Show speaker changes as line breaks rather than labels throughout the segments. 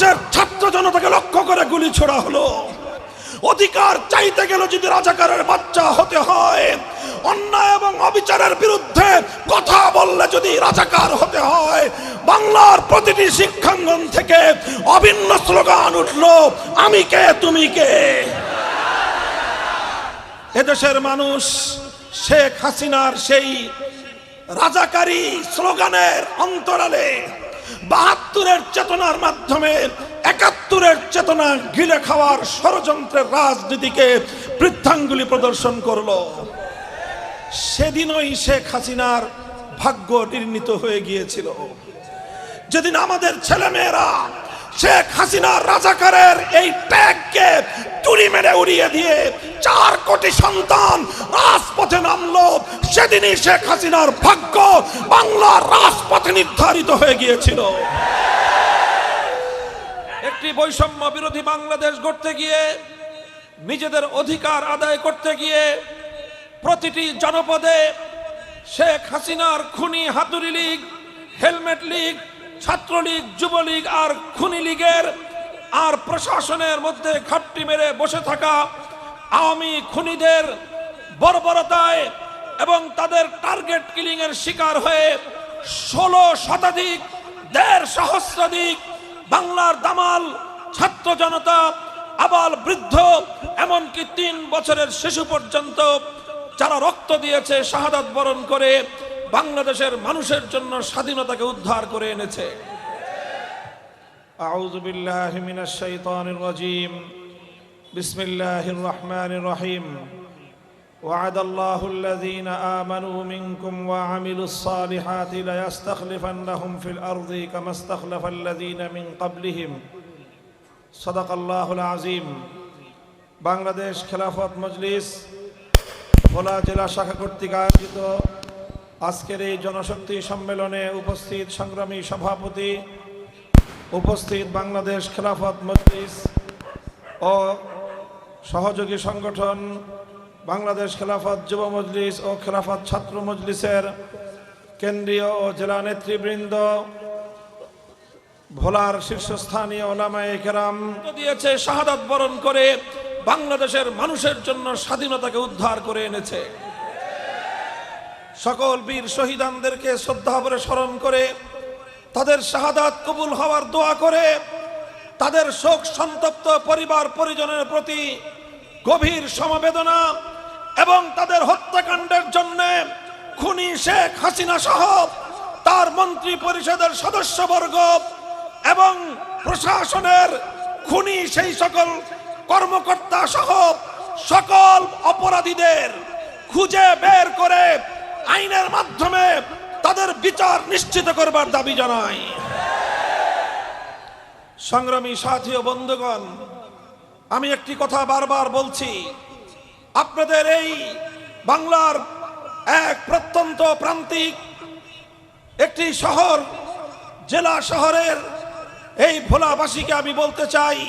বাংলাদেশের ছাত্র জনতাকে লক্ষ্য করে গুলি ছোড়া হলো। অধিকার চাইতে গেলে যদি রাজাকারের বাচ্চা হতে হয়, অন্যায় এবং অবিচারের বিরুদ্ধে কথা বললে যদি রাজাকার হতে হয়, বাংলার প্রতিটি শিক্ষাঙ্গন থেকে অভিন্ন স্লোগান উঠল, আমি কে, তুমি কে? এদেশের মানুষ শেখ হাসিনার সেই রাজাকারী স্লোগানের অন্তরালে বাহাত্তরের চেতনার মাধ্যমে, একাত্তরের চেতনা গিলে খাওয়ার ষড়যন্ত্রের রাজনীতিকে বৃদ্ধাঙ্গুলি প্রদর্শন করল। সেদিনই শেখ হাসিনার ভাগ্য নির্ণীত হয়ে গিয়েছিল। যেদিন আমাদের ছেলেমেয়েরা শেখ হাসিনার রাজাকারের এই ট্যাগকে তুড়ি মেরে উড়িয়ে দিয়ে চার কোটি সন্তান রাজপথে নামলো। সেদিনই শেখ হাসিনার ভাগ্য বাংলার রাজপথে নির্ধারিত হয়ে গিয়েছিল।
একটি বৈষম্য বিরোধী বাংলাদেশ গড়তে গিয়ে, নিজেদের অধিকার আদায় করতে গিয়ে, প্রতিটি জনপদে শেখ হাসিনার খুনি হাতুরি league, helmet league, Chhatra League, Jubo League আর খুনি লীগের আর প্রশাসনের মধ্যে ঘাপটি মেরে বসে থাকা আওয়ামী খুনিদের বর্বরতায় এবং তাদের টার্গেট কিলিং এর শিকার হয়ে ষোলো শতাধিক, দেড় সহস্রাধিক বাংলার দামাল ছাত্র জনতা, আবাল বৃদ্ধ, এমনকি তিন বছরের শিশু পর্যন্ত যারা রক্ত দিয়েছে, শাহাদাত বরণ করে বাংলাদেশের মানুষের জন্য স্বাধীনতাকে উদ্ধার করে এনেছে। أعوذ بالله من الشيطان الرجيم بسم الله الرحمن الرحيم وعد الله الذين آمنوا منكم وعملوا الصالحات ليستخلفنهم في الأرض كما استخلف الذين من قبلهم صدق الله العظيم বাংলাদেশ খেলাফত মজলিস ভোলা জেলা শাখা কর্তৃক আয়োজিত আজকের এই জনশক্তি সম্মেলনে উপস্থিত সংগ্রামী সভাপতি উপস্থিত বাংলাদেশ খেলাফত মজলিস ও সহযোগী সংগঠন বাংলাদেশ খেলাফত যুব মজলিস ও খেলাফত ছাত্র মজলিসের কেন্দ্রীয় ও জেলা নেতৃবৃন্দ, ভোলার শীর্ষস্থানীয় ওলামায়ে কেরাম দিয়েছে শাহাদাত বরণ করে বাংলাদেশের মানুষের জন্য স্বাধীনতাকে উদ্ধার করে এনেছে। সকল বীর শহীদানদেরকে শ্রদ্ধা ভরে স্মরণ করে তাদের শাহাদাত কবুল হওয়ার দোয়া করে, তাদের শোক সন্তপ্ত পরিবার পরিজনের প্রতি গভীর সমবেদনা এবং তাদের হত্যাকাণ্ডের জন্য খুনি শেখ হাসিনা সহ তার মন্ত্রী পরিষদের সদস্যবর্গ এবং প্রশাসনের খুনি সেই সকল কর্মকর্তা সহ সকল অপরাধীদের খুঁজে বের করে আইনের মাধ্যমে তাদের বিচার নিশ্চিত করবার দাবি জানাই। সংগ্রামী সাথী ও বন্ধুগণ, আমি একটি কথা বারবার বলছি। আপনাদের এই বাংলার এক প্রত্যন্ত প্রান্তিক একটি শহর, জেলা শহরের এই ভোলাবাসীকে আমি বলতে চাই,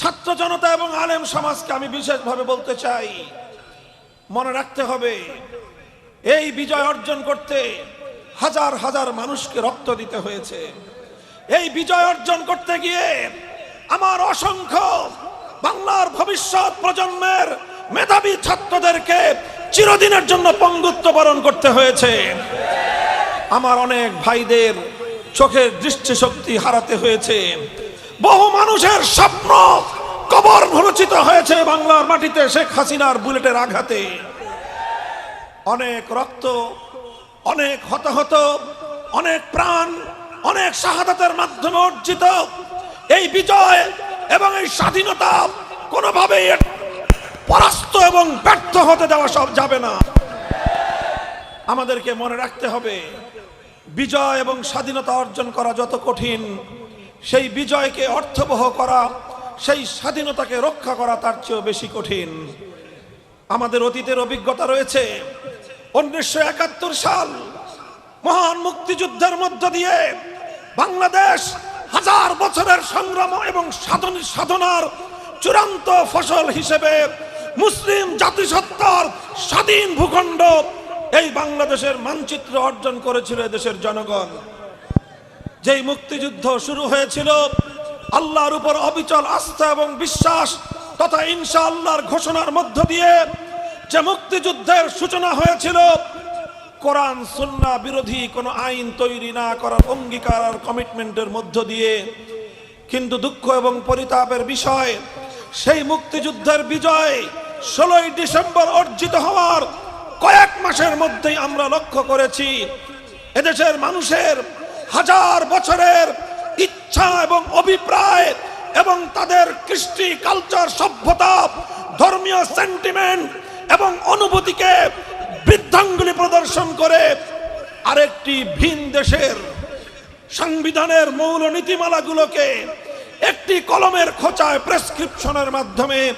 ছাত্র জনতা এবং আলেম সমাজকে আমি বিশেষভাবে বলতে চাই। মনে রাখতে হবে এই বিজয় অর্জন করতে হাজার হাজার মানুষকে রক্ত দিতে হয়েছে। এই বিজয় অর্জন করতে গিয়ে আমার অসংখ্য বাংলার ভবিষ্যৎ প্রজন্মের মেধাবী ছাত্রদেরকে চিরদিনের জন্য পঙ্গুত্ব বরণ করতে হয়েছে। আমার অনেক ভাইদের চোখের দৃষ্টিশক্তি হারাতে হয়েছে। বহু মানুষের স্বপ্ন কবর ভরচিত হয়েছে বাংলার মাটিতে শেখ হাসিনার বুলেটের আঘাতে। অনেক রক্ত, অনেক হতাহত, অনেক প্রাণ, অনেক শাহাদাতের মাধ্যমে অর্জিত। এই বিজয় এবং এই স্বাধীনতা কোনোভাবেই পরাস্ত এবং ব্যর্থ হতে দেওয়া সব যাবে না। আমাদেরকে মনে রাখতে হবে, বিজয় এবং স্বাধীনতা অর্জন করা যত কঠিন, সেই বিজয়কে অর্থবহ করা, সেই স্বাধীনতাকে রক্ষা করা তার চেয়েও বেশি কঠিন। আমাদের অতীতের অভিজ্ঞতা রয়েছে উনিশশো একাত্তর সাল মহান মুক্তিযুদ্ধের মধ্য দিয়ে বাংলাদেশ হাজার বছরের সংগ্রাম এবং সাধন সাধনার চূড়ান্ত ফসল হিসেবে মুসলিম জাতিসত্তার স্বাধীন ভূখণ্ড এই বাংলাদেশের মানচিত্র অর্জন করেছিল দেশের জনগণ। যেই মুক্তিযুদ্ধ শুরু হয়েছিল, আল্লাহর উপর অবিচল আস্থা এবং বিশ্বাস তথা ইনশা আল্লাহর ঘোষণার মধ্য দিয়ে যে মুক্তিযুদ্ধের সূচনা হয়েছিল, কোরআন, সুন্না বিরোধী কোনো আইন তৈরি না করার অঙ্গীকার আর কমিটমেন্টের মধ্য দিয়ে। কিন্তু দুঃখ এবং পরিতাপের বিষয়, সেই মুক্তিযুদ্ধের বিজয় ষোলোই ডিসেম্বর অর্জিত হওয়ার কয়েক মাসের মধ্যেই আমরা লক্ষ্য করেছি। এদেশের মানুষের হাজার বছরের ইচ্ছা এবং অভিপ্রায় এবং তাদের কৃষ্টি কালচার সভ্যতা, ধর্মীয় সেন্টিমেন্ট এবং অনুভূতিকে বৃদ্ধাঙ্গুলি প্রদর্শন করে আরেকটি ভিন দেশের সংবিধানের মৌল নীতিমালাগুলোকে একটি কলমের খোঁচায় প্রেসক্রিপশনের মাধ্যমে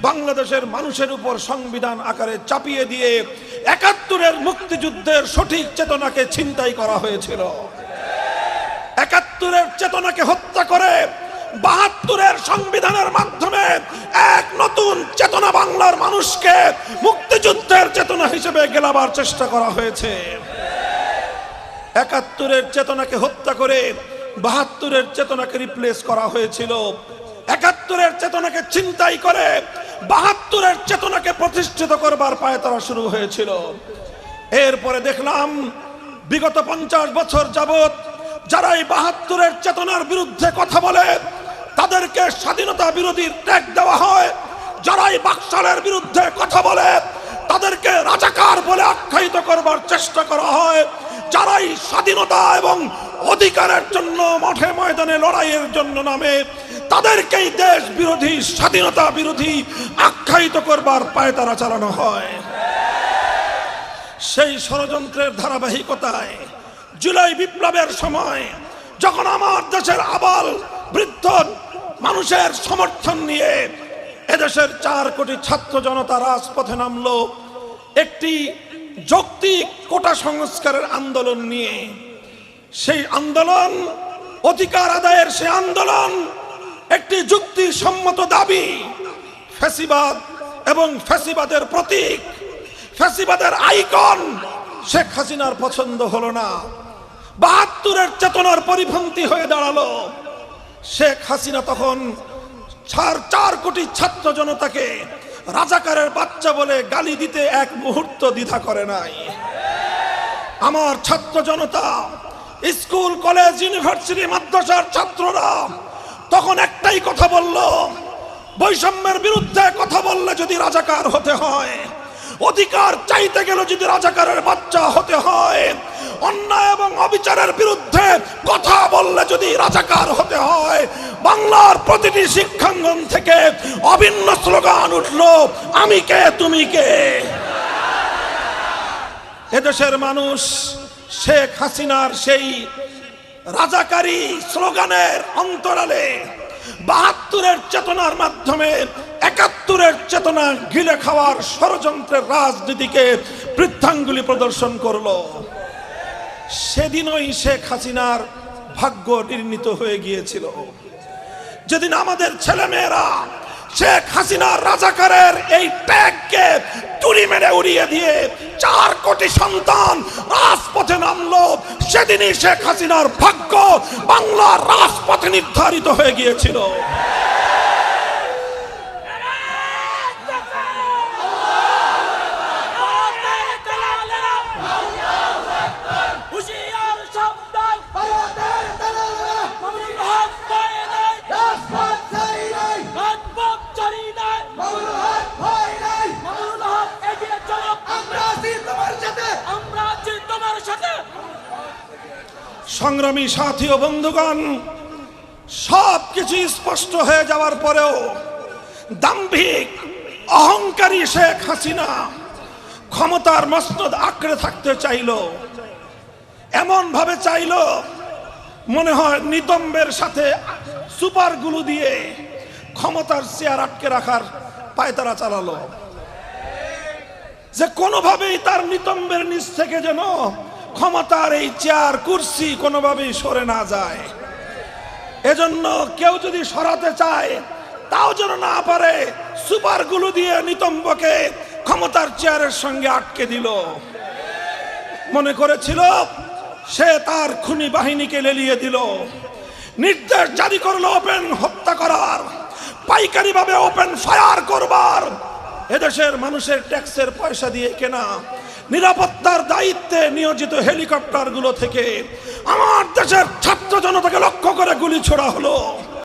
বাংলাদেশের মানুষের উপর সংবিধান আকারে চাপিয়ে দিয়ে একাত্তরের মুক্তিযুদ্ধের সঠিক চেতনাকে ছিনতাই করা হয়েছিল। একাত্তরের চেতনাকে হত্যা করে বাহাত্তরের সংবিধানের মাধ্যমে এক নতুন চেতনা বাংলার মানুষকে মুক্তিযুদ্ধের চেতনা হিসেবে গেলাবার চেষ্টা করা হয়েছে। একাত্তরের চেতনাকে হত্যা করে বাহাত্তরের চেতনাকে রিপ্লেস করা হয়েছিল। একাত্তরের চেতনাকে চিন্তাই করে বাহাত্তরের চেতনাকে প্রতিষ্ঠিত করবার পায়তারা শুরু হয়েছিল। এরপরে দেখলাম, বিগত পঞ্চাশ বছর যাবত যারা এই বাহাত্তরের চেতনার বিরুদ্ধে কথা বলে তাদেরকে স্বাধীনতা বিরোধীর ট্যাগ দেওয়া হয়। যারাই বাকশালের বিরুদ্ধে কথা বলে, তাদেরকে রাজাকার বলে আখ্যায়িত করবার চেষ্টা করা হয়। যারাই স্বাধীনতা এবং অধিকারের জন্য মাঠে ময়দানে লড়াইয়ের জন্য নামে, তাদেরকেই দেশ বিরোধী, স্বাধীনতা বিরোধী আখ্যায়িত করবার পায়তারা চালানো হয়। সেই ষড়যন্ত্রের ধারাবাহিকতায় জুলাই বিপ্লবের সময়, যখন আমার দেশের আবাল বৃদ্ধ মানুষের সমর্থন নিয়ে এদেশের চার কোটি ছাত্র জনতা রাজপথে নামলো। একটি যৌক্তিক কোটা সংস্কারের আন্দোলন নিয়ে। সেই আন্দোলন, অধিকার আদায়ের সেই আন্দোলন, একটি যুক্তিসম্মত দাবি, ফ্যাসিবাদ এবং ফ্যাসিবাদের প্রতীক, ফ্যাসিবাদের আইকন শেখ হাসিনার পছন্দ হলো না। বাহাত্তরের চেতনার পরিপন্থী হয়ে দাঁড়াল। শেখ হাসিনা তখন চার চার কোটি ছাত্র জনতাকে রাজাকারের বাচ্চা বলে গালি দিতে এক মুহূর্ত দ্বিধা করে নাই। আমার ছাত্র জনতা, স্কুল, কলেজ, ইউনিভার্সিটি, মাদ্রাসার ছাত্ররা তখন একটাই কথা বলল, বৈষম্যের বিরুদ্ধে কথা বললে যদি রাজাকার হতে হয় অধিকার চাইতে গেলে যদি রাজাকারের বাচ্চা হতে হয়, অন্যায় এবং অবিচারের বিরুদ্ধে কথা বললে যদি রাজাকার হতে হয়, বাংলার প্রতিটি শিক্ষাঙ্গন থেকে অভিন্ন স্লোগান উঠল, আমি কে, তুমি কে? এদেশের মানুষ শেখ হাসিনার সেই রাজাকারী স্লোগানের অন্তরালে বাহাত্তরের চেতনার মাধ্যমে, একাত্তরের চেতনা খাওয়ার ষড়যন্ত্রের রাজনীতিকে বৃদ্ধাঙ্গুলি প্রদর্শন করল। সেদিনই শেখ হাসিনার ভাগ্য নির্ণীত হয়ে গিয়েছিল। যেদিন আমাদের ছেলেমেয়েরা শেখ হাসিনার রাজাকারের এই ট্যাগকে তুড়ি মেরে উড়িয়ে দিয়ে চার কোটি সন্তান সেদিনই শেখ হাসিনার ভাগ্য বাংলার রাজপথে নির্ধারিত হয়ে গিয়েছিল। সংগ্রামী সাথী ও বন্ধুগণ সব কিছু স্পষ্ট হয়ে যাওয়ার পরেও দাম্ভিক, অহংকারী শেখ হাসিনা ক্ষমতার মসনদ আঁকড়ে থাকতে চাইল। এমন ভাবে চাইল, মনে হয় নিতম্বের সাথে সুপারগুলো দিয়ে ক্ষমতার চেয়ার আটকে রাখার পায়তারা চালালো। যে কোনোভাবেই তার নিতম্বের নিচ থেকে যেন ক্ষমতার এই চেয়ার, কুর্সি কোনোভাবেই সরে না যায়। এজন্য কেউ যদি সরাতে চায়, তাও যেন না পারে সুপারগুলো দিয়ে নিতম্বকে ক্ষমতার চেয়ারের সঙ্গে আটকে দিল। মনে করেছিল, সে তার খুনি বাহিনীকে লেলিয়ে দিল। নির্দেশ জারি করল ওপেন হত্যা করার পাইকারি ভাবে ওপেন ফায়ার করবার। এদেশের মানুষের ট্যাক্সের পয়সা দিয়ে কেনা নিরাপত্তার দায়িত্বে নিয়োজিত হেলিকপ্টারগুলো থেকে আমার দেশের ছাত্র জনতাকে লক্ষ্য করে গুলি ছোড়া হলো।